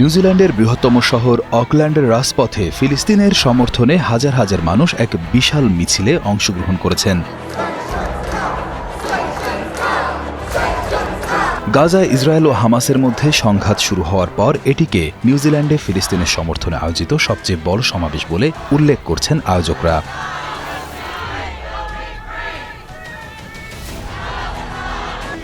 নিউজিল্যান্ডের বৃহত্তম শহর অকল্যান্ডের রাজপথে ফিলিস্তিনের সমর্থনে হাজার হাজার মানুষ এক বিশাল মিছিলে অংশগ্রহণ করেছেন। গাজা ইসরায়েল ও হামাসের মধ্যে সংঘাত শুরু হওয়ার পর এটিকে নিউজিল্যান্ডে ফিলিস্তিনের সমর্থনে আয়োজিত সবচেয়ে বড় সমাবেশ বলে উল্লেখ করছেন আয়োজকরা।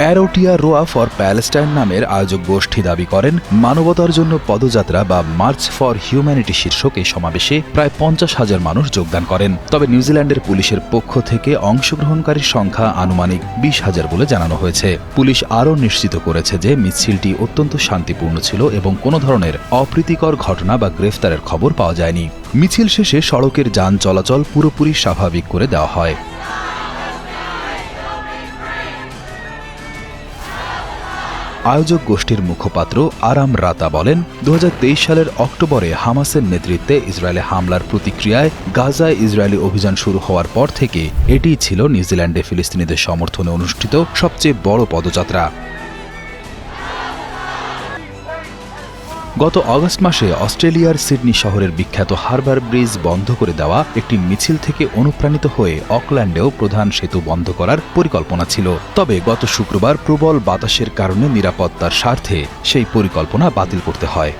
অ্যারোটিয়া রোয়া ফর প্যালেস্টাইন নামের আয়োজক গোষ্ঠী দাবি করেন, মানবতার জন্য পদযাত্রা বা মার্চ ফর হিউম্যানিটি শীর্ষক এই সমাবেশে প্রায় পঞ্চাশ হাজার মানুষ যোগদান করেন। তবে নিউজিল্যান্ডের পুলিশের পক্ষ থেকে অংশগ্রহণকারীর সংখ্যা আনুমানিক বিশ হাজার বলে জানানো হয়েছে। পুলিশ আরও নিশ্চিত করেছে যে মিছিলটি অত্যন্ত শান্তিপূর্ণ ছিল এবং কোনো ধরনের অপ্রীতিকর ঘটনা বা গ্রেফতারের খবর পাওয়া যায়নি। মিছিল শেষে সড়কের যান চলাচল পুরোপুরি স্বাভাবিক করে দেওয়া হয়। আয়োজক গোষ্ঠীর মুখপাত্র আরাম রাতা বলেন দু হাজার তেইশ সালের অক্টোবরে হামাসের নেতৃত্বে ইসরায়েলে হামলার প্রতিক্রিয়ায় গাজায় ইসরায়েলি অভিযান শুরু হওয়ার পর থেকে এটি ছিল নিউজিল্যান্ডে ফিলিস্তিনিদের সমর্থনে অনুষ্ঠিত সবচেয়ে বড় পদযাত্রা। গত অগস্ট মাসে অস্ট্রেলিয়ার সিডনি শহরের বিখ্যাত হারবার ব্রিজ বন্ধ করে দেওয়া একটি মিছিল থেকে অনুপ্রাণিত হয়ে অকল্যান্ডেও প্রধান সেতু বন্ধ করার পরিকল্পনা ছিল। তবে গত শুক্রবার প্রবল বাতাসের কারণে নিরাপত্তার স্বার্থে সেই পরিকল্পনা বাতিল করতে হয়।